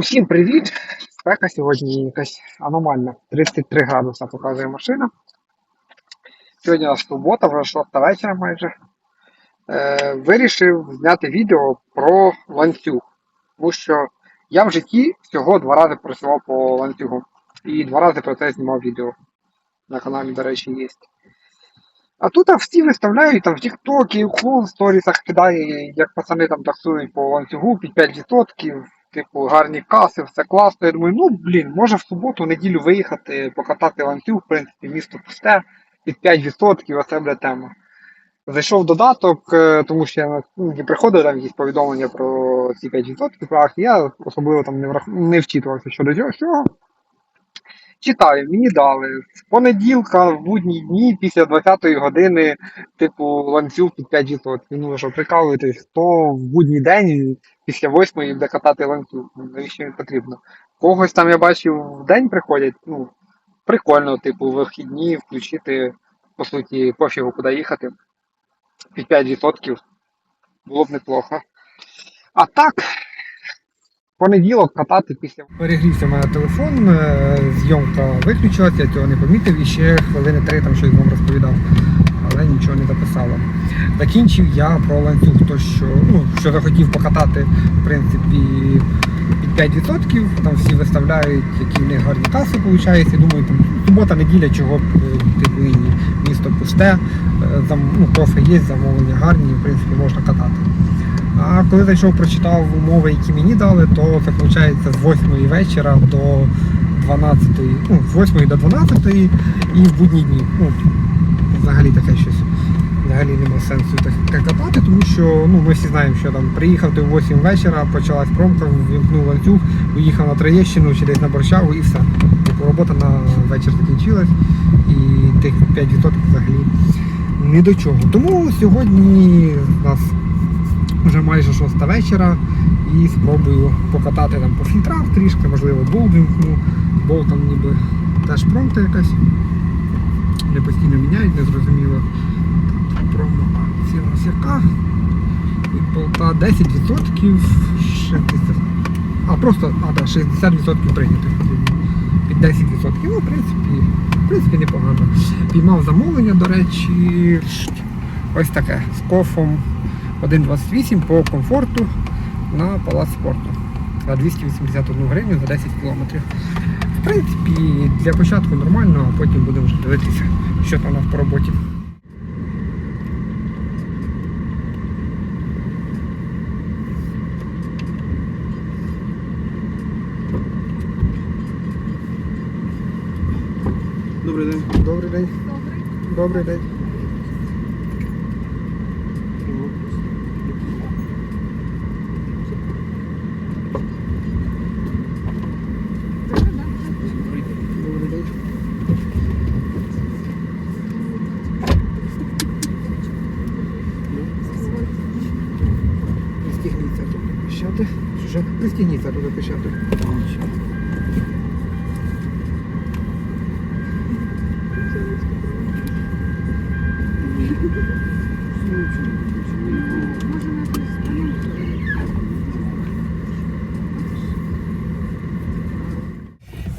Усім привіт! Спека сьогодні якась аномальна. 33 градуса показує машина. Сьогодні у нас субота, вже 6 вечора майже. Е, вирішив зняти відео про ланцюг. Тому що я в житті всього два рази працював по ланцюгу. І два рази про це знімав відео. На каналі, до речі, є. А тут а всі виставляють там в Тіктокі, в Хол сторісах кидає, як пацани там таксують по ланцюгу під 5%, типу гарні каси, все класно. Я думаю, ну блін, може в суботу, неділю виїхати, покатати ланцюг, в принципі, місто пусте, під 5%, оце буде тема. Зайшов в додаток, е, тому що я приходив там якісь повідомлення про ці 5% про акції, я особливо там не, врах... не вчитувався щодо цього. Читаю, мені дали. З понеділка в будні дні після 20-ї години, типу, ланцюг під 5%. Ну, що прикалуєтесь, хто в будній день після 8-ї буде катати ланцюг. Навіщо він потрібно? Когось там я бачив в день приходять, ну, прикольно, типу, вихідні включити, по суті, пофігу, куди їхати. Під 5% було б неплохо. А так, понеділок катати після. Перегрівся в мене телефон, е, зйомка виключилася, я цього не помітив і ще хвилини три там щось вам розповідав, але нічого не записало. Закінчив я про ланцюг, то що, ну, що захотів покатати, в принципі, під 5%, там всі виставляють, які в них гарні каси виходить. І думаю, там субота, неділя, чого б е, типу і. Місто пусте, е, зам, ну, кофе є, замовлення гарні, в принципі, можна катати. А коли зайшов, прочитав умови, які мені дали, то це виходить з 8 вечора до 12, ну, з 8 до 12 і в будні дні. Ну, взагалі таке щось. Взагалі немає сенсу таке катати, тому що ну, ми всі знаємо, що там приїхав в 8 вечора, почалась промка, вімкнув ланцюг, уїхав на Троєщину чи десь на Борщагу і все. Тобто робота на вечір закінчилась і тих 5% взагалі ні до чого. Тому сьогодні у нас вже майже шоста вечора і спробую покатати там по фільтрах трішки, можливо, болт вімкну, болт там ніби теж промка якась. Не постійно міняють, не зрозуміло. Промо ціна яка. Від болта 10%, 60. А просто а, да, 60% прийнятих під 10%. Ну, в принципі, в принципі, непогано. Піймав замовлення, до речі, ось таке з кофом 1,28 по комфорту на палац спорту за 281 гривню за 10 кілометрів. В принципі, для початку нормально, а потім будемо вже дивитися, що там у нас по роботі. Добрий день. Добрий день. Добрий день. Добрий день. Пристігніться пищати. Що? Пристігніться тут пищати.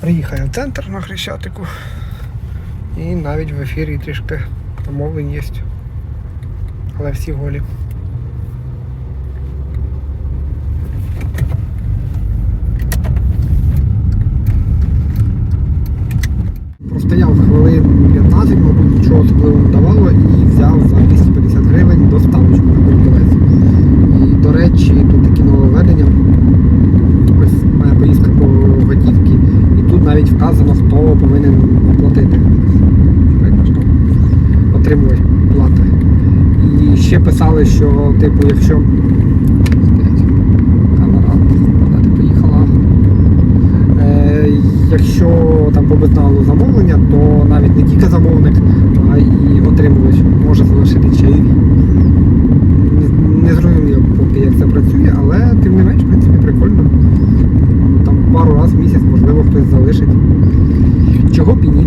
Приїхав я в центр на Хрещатику. І навіть в ефірі трішки замовлень є. Але всі голі. Простояв хвилин 15, мабуть, нічого особливого не давало і взяв за 250 гривень доставочку на Берковець. І, до речі, тут такі нововведення. Ось моя поїздка по готівці, і тут навіть вказано, хто повинен оплатити. Отримувач плати. І ще писали, що, типу, якщо. Е, якщо там по безналу замовлення, то навіть не тільки замовник, а і отримувач може залишити чаєві. Не, не зрозумів як це працює, але тим не менш, в принципі, прикольно. Там пару разів в місяць, можливо, хтось залишить. Чого б і ні.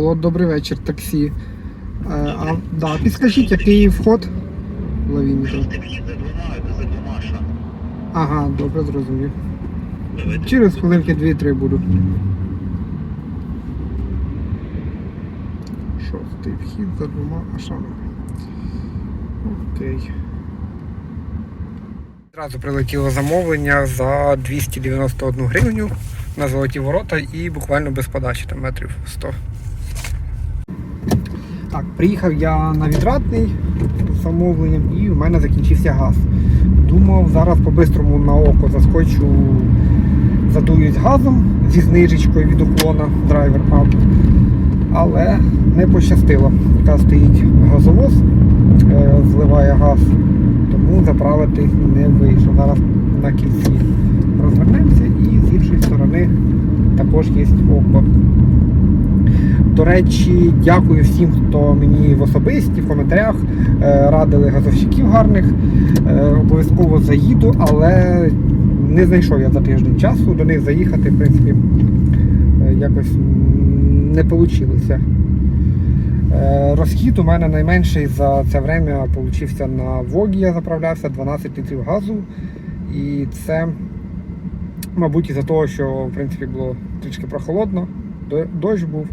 Алло, добрий вечір, таксі. Е, а, да, підскажіть, який вход? Лавінка. Ага, добре, зрозумів. Через хвилинки 2-3 буду. Шостий вхід за двома ашами. Окей. Зразу прилетіло замовлення за 291 гривню на золоті ворота і буквально без подачі, там метрів 100. Так, приїхав я на відрадний з замовленням і в мене закінчився газ. Думав, зараз по-бистрому на око заскочу, задуюсь газом зі знижечкою від уклона драйвер up. Але не пощастило. Яка стоїть газовоз, е, зливає газ, тому заправити не вийшло. Зараз на кільці розвернемося і з іншої сторони також є око. До речі, дякую всім, хто мені в особисті, в коментарях е, радили газовщиків гарних. Е, Обов'язково заїду, але не знайшов я за тиждень часу до них заїхати, в принципі, е, якось не вийшло. Розхід у мене найменший за це время получився на Вогі, я заправлявся 12 літрів газу. І це, мабуть, із-за того, що в принципі було трішки прохолодно, дощ був.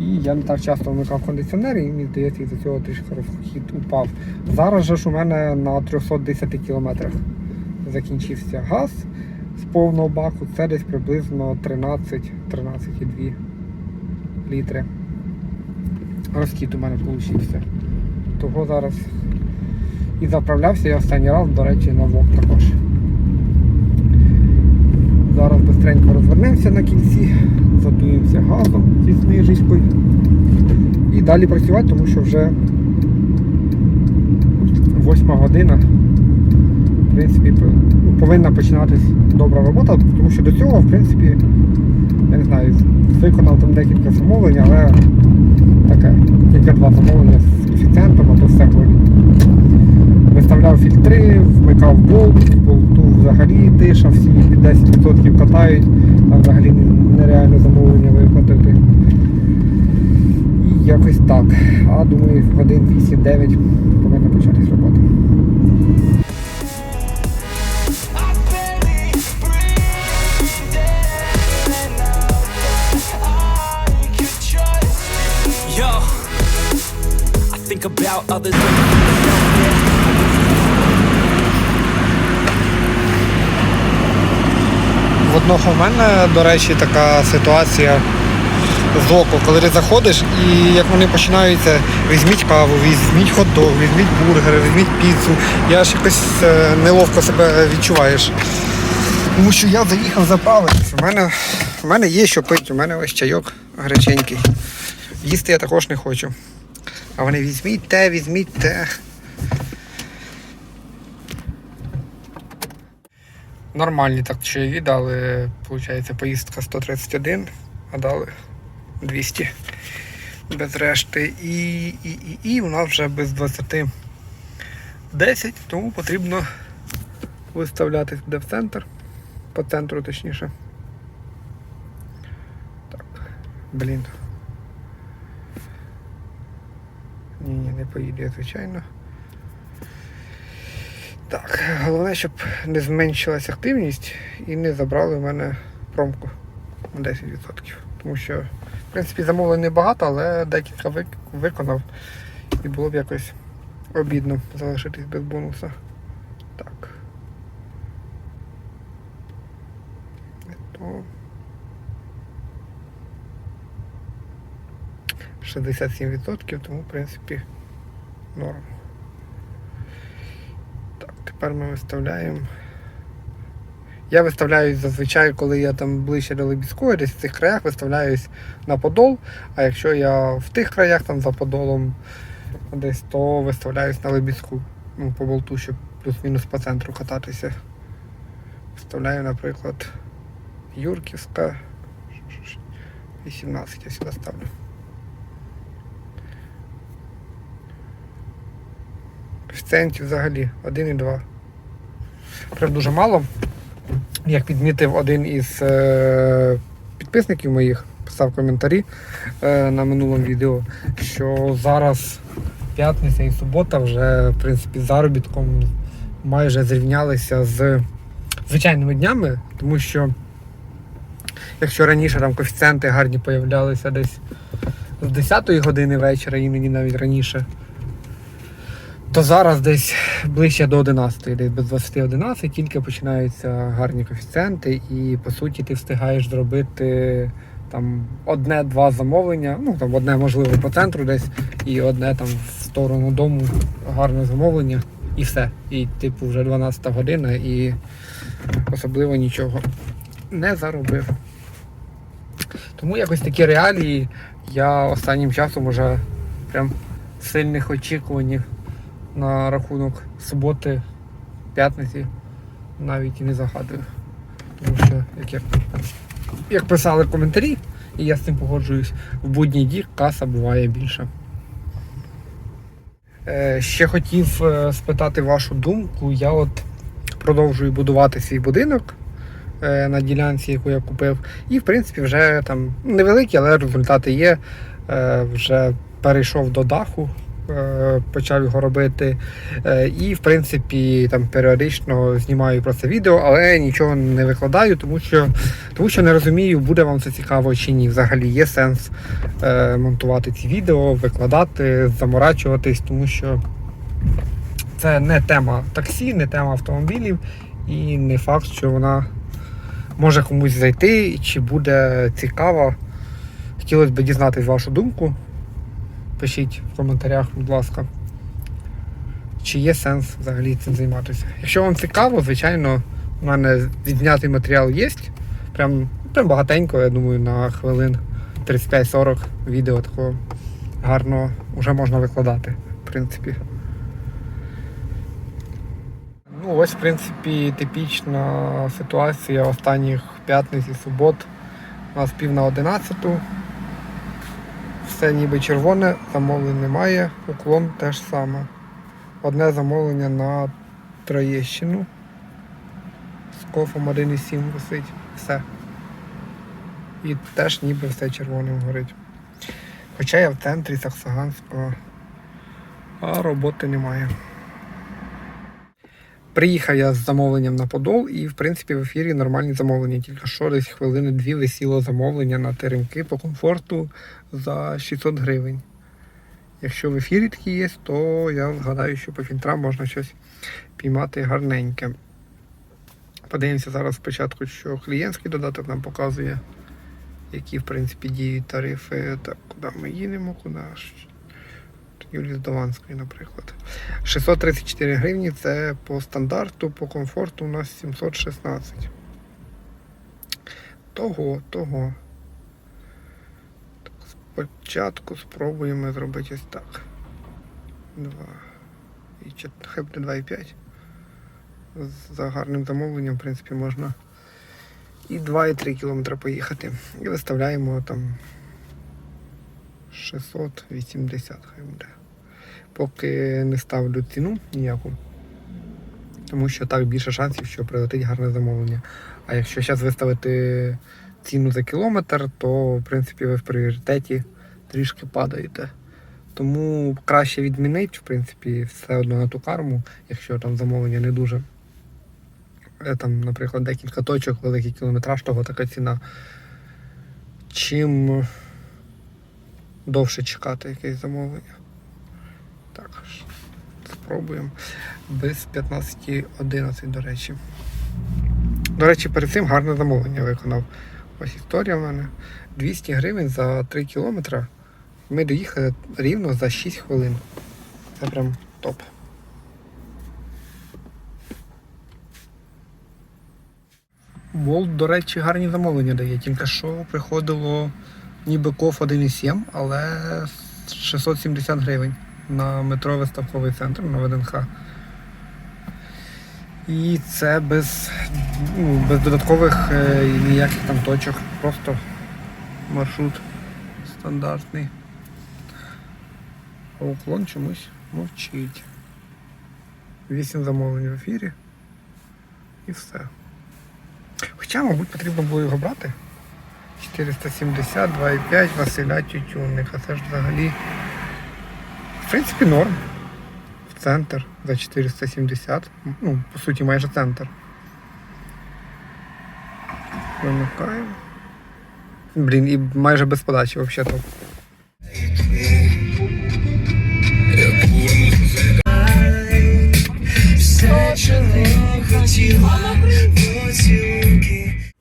І я не так часто вмикав кондиціонер, і мені здається, із-за цього трішки розхід упав. Зараз же ж у мене на 310 кілометрах закінчився газ з повного баку. Це десь приблизно 13-13,2 літри. Розхід у мене вийшов. Того зараз і заправлявся я останній раз, до речі, на ВОК також. Зараз розвернемося на кінці, задуємося газом зі знижечкою. І далі працювати, тому що вже 8 година. В принципі, ну, повинна починатись добра робота, тому що до цього, в принципі, я не знаю, виконав там декілька замовлень, але таке, тільки два замовлення з коефіцієнтом, а то все горі. Виставляв фільтри, вмикав болт, болту взагалі тиша, всі під 10% катають, а взагалі не- нереально замовлення виплатити. І якось так. А думаю, годин 8-9 повинна початись робота. I barely одного в мене, до речі, така ситуація з оку, коли ти заходиш і як вони починаються, візьміть каву, візьміть хот-дог, візьміть бургери, візьміть піцу. Я ж якось е, неловко себе відчуваєш. Тому що я заїхав заправитись. У мене, у мене є що пити, у мене ось чайок гаряченький. Їсти я також не хочу. А вони візьміть те, візьміть те. Нормальні так чаєві дали, виходить, поїздка 131, а дали 200 без решти. І, і, і, і у нас вже без 20 10, тому потрібно виставлятись буде в центр, по центру точніше. Так, блін. Ні, не поїду, я, звичайно. Так, головне, щоб не зменшилась активність і не забрали в мене промку на 10%. Тому що, в принципі, замовлень небагато, але декілька виконав. І було б якось обідно залишитись без бонуса. Так. То. 67%, тому, в принципі, норм. Тепер ми виставляємо. Я виставляюсь зазвичай, коли я там ближче до Лебідської, десь в цих краях виставляюсь на подол. А якщо я в тих краях там за подолом десь, то виставляюсь на Лебідську. Ну, по болту, щоб плюс-мінус по центру кататися. Виставляю, наприклад, Юрківська 18 я сюди ставлю. Коефіцієнтів взагалі 1,2. Прям дуже мало. Як підмітив один із е, підписників моїх, писав коментарі е, на минулому відео, що зараз п'ятниця і субота вже в принципі заробітком майже зрівнялися з звичайними днями, тому що якщо раніше там коефіцієнти гарні появлялися десь з 10 години вечора, іноді навіть раніше, то зараз десь ближче до 11, десь без 20-11 тільки починаються гарні коефіцієнти, і по суті ти встигаєш зробити там одне-два замовлення, ну там одне можливо по центру десь, і одне там в сторону дому гарне замовлення, і все. І типу вже 12 година, і особливо нічого не заробив. Тому якось такі реалії я останнім часом уже прям сильних очікувань на рахунок суботи, п'ятниці навіть і не загадую. Тому що, як, як, як писали коментарі, і я з цим погоджуюсь, в будній дні каса буває більше. Е, ще хотів е, спитати вашу думку. Я от продовжую будувати свій будинок е, на ділянці, яку я купив. І в принципі вже там невеликі, але результати є. Е, вже перейшов до даху, почав його робити. Е, І, в принципі, там періодично знімаю про це відео, але нічого не викладаю, тому що, тому що не розумію, буде вам це цікаво чи ні. Взагалі є сенс е, монтувати ці відео, викладати, заморачуватись, тому що це не тема таксі, не тема автомобілів, і не факт, що вона може комусь зайти, чи буде цікава. Хотілося б дізнатись вашу думку. Пишіть в коментарях, будь ласка, чи є сенс взагалі цим займатися. Якщо вам цікаво, звичайно, у мене відзнятий матеріал є. Прям, прям багатенько, я думаю, на хвилин 35-40 відео такого гарного вже можна викладати, в принципі. Ну, ось, в принципі, типічна ситуація останніх п'ятниць і субот. У нас пів на одинадцяту. Все ніби червоне, замовлень немає, уклон теж саме. Одне замовлення на Троєщину. З кофом 1,7 висить. Все. І теж ніби все червоним горить. Хоча я в центрі Саксаганського, а роботи немає. Приїхав я з замовленням на Подол і, в принципі, в ефірі нормальні замовлення. Тільки що десь хвилини дві висіло замовлення на теремки по комфорту за 600 гривень. Якщо в ефірі такі є, то я згадаю, що по фільтрам можна щось піймати гарненьке. Подивимося зараз спочатку, що клієнтський додаток нам показує, які в принципі діють тарифи. Так, куди ми їдемо, куди. Юлії Здованської, наприклад. 634 гривні це по стандарту, по комфорту у нас 716. Того, того. Так, спочатку спробуємо зробити ось так. 2. І хай буде 2,5. За гарним замовленням, в принципі, можна і 2,3 км поїхати. І виставляємо там 680 хай буде. Поки не ставлю ціну ніяку. Тому що так більше шансів, що прилетить гарне замовлення. А якщо зараз виставити ціну за кілометр, то в принципі ви в пріоритеті трішки падаєте. Тому краще відмінити, в принципі, все одно на ту карму, якщо там замовлення не дуже. Е, Там, наприклад, декілька точок, великий кілометраж, того така ціна. Чим довше чекати якесь замовлення. Так, спробуємо. Без 15.11, до речі. До речі, перед цим гарне замовлення виконав. Ось історія в мене. 200 гривень за 3 кілометри. Ми доїхали рівно за 6 хвилин. Це прям топ. Болт, до речі, гарні замовлення дає. Тільки що приходило ніби коф 1,7, але 670 гривень на метро виставковий центр на ВДНХ. І це без, ну, без додаткових е, ніяких там точок. Просто маршрут стандартний. А уклон чомусь мовчить. Вісім замовлень в ефірі. І все. Хоча, мабуть, потрібно було його брати. 470, 2,5 Василя Тютюнника. Це ж взагалі. В принципі, норм. В центр за 470. Ну, по суті, майже центр. Вимикаємо. Блін, і майже без подачі взагалі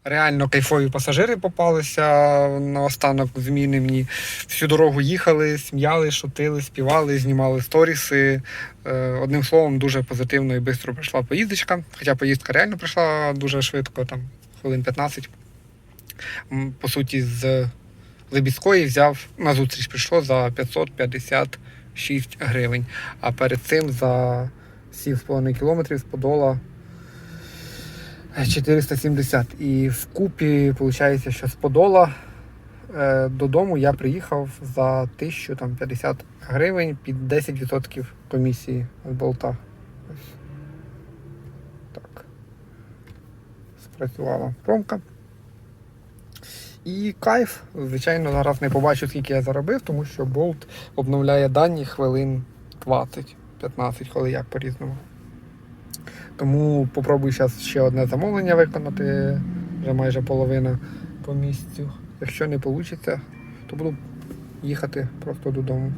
Реально кайфові пасажири попалися на останок зміни мені. Всю дорогу їхали, сміяли, шутили, співали, знімали сторіси. Е, Одним словом, дуже позитивно і швидко пройшла поїздочка. Хоча поїздка реально пройшла дуже швидко, там хвилин 15. По суті, з Лебідської взяв на зустріч прийшло за 556 гривень. А перед цим за 7,5 кілометрів з Подола 470. І вкупі виходить, що з Подола е, додому я приїхав за 1050 гривень під 10% комісії з болта. Так. Спрацювала промка. І кайф, звичайно, зараз не побачу, скільки я заробив, тому що болт обновляє дані хвилин 20-15, коли як по-різному. Тому попробую зараз ще одне замовлення виконати, вже майже половина по місцю. Якщо не вийде, то буду їхати просто додому.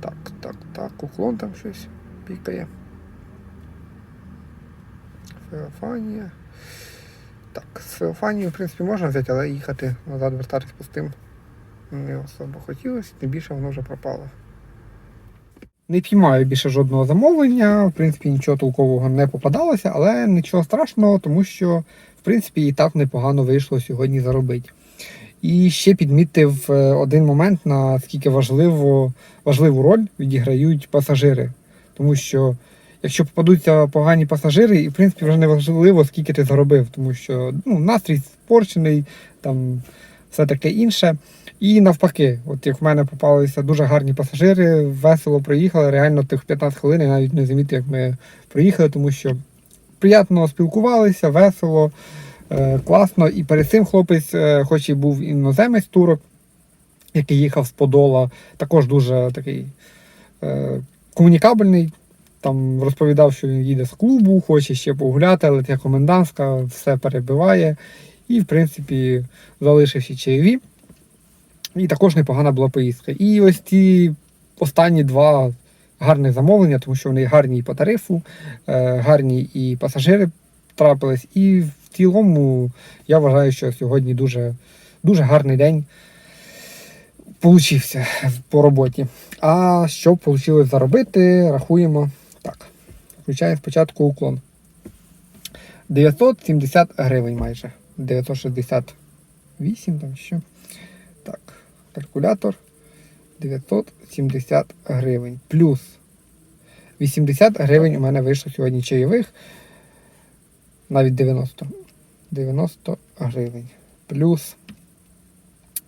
Так, так, так, уклон там щось пікає. Феофанія. Так, з Феофанії, в принципі, можна взяти, але їхати назад, вертатись пустим не особо хотілося, тим більше воно вже пропало. Не піймаю більше жодного замовлення, в принципі, нічого толкового не попадалося, але нічого страшного, тому що, в принципі, і так непогано вийшло сьогодні заробити. І ще підмітив е, один момент, наскільки важливо, важливу роль відіграють пасажири. Тому що якщо попадуться погані пасажири, і в принципі вже не важливо, скільки ти заробив, тому що ну, настрій спорчений, там все таке інше. І навпаки, от як в мене попалися дуже гарні пасажири, весело проїхали. Реально тих 15 хвилин я навіть не замітив, як ми проїхали, тому що приємно спілкувалися, весело, е, класно. І перед цим хлопець, е, хоч і був іноземець турок, який їхав з Подола, також дуже такий е, комунікабельний. Там розповідав, що він їде з клубу, хоче ще погуляти, але ця комендантська все перебиває. І, в принципі, залишився чайові. І також непогана була поїздка. І ось ці останні два гарних замовлення, тому що вони гарні і по тарифу, е, гарні і пасажири трапились. І в цілому я вважаю, що сьогодні дуже, дуже гарний день получився по роботі. А що вийшло заробити, рахуємо так. Включаємо спочатку уклон. 970 гривень майже. 968 там що. Так, калькулятор 970 гривень. Плюс 80 гривень у мене вийшло сьогодні чайових. Навіть 90. 90 гривень. Плюс.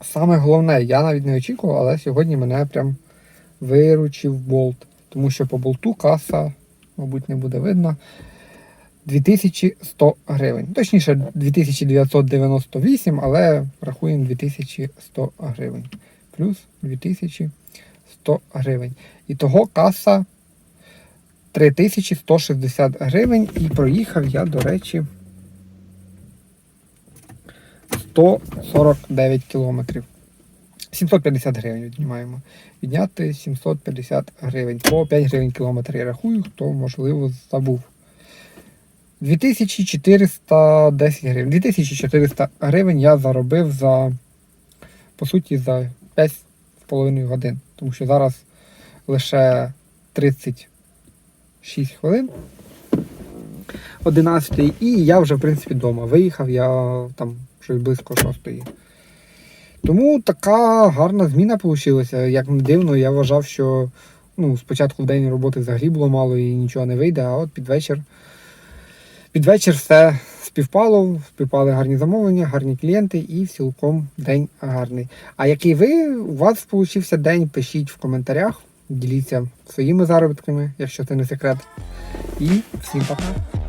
Саме головне, я навіть не очікував, але сьогодні мене прям виручив болт. Тому що по болту каса, мабуть, не буде видно. 2100 гривень. Точніше, 2998, але рахуємо 2100 гривень. Плюс 2100 2100 гривень. І того каса 3160 гривень. І проїхав я, до речі, 149 кілометрів. 750 гривень віднімаємо. Відняти 750 гривень. По 5 гривень кілометр я рахую, хто, можливо, забув. 2410 гривень. 2400 гривень я заробив за, по суті, за 5,5 годин. Тому що зараз лише 36 хвилин. 11 і я вже, в принципі, вдома. Виїхав я там щось близько 6. Тому така гарна зміна вийшла. Як не дивно, я вважав, що ну, спочатку в день роботи взагалі було мало і нічого не вийде, а от під вечір. Під вечір все співпало, співпали гарні замовлення, гарні клієнти і цілком день гарний. А який ви, у вас получився день, пишіть в коментарях, діліться своїми заробітками, якщо це не секрет. І всім пока.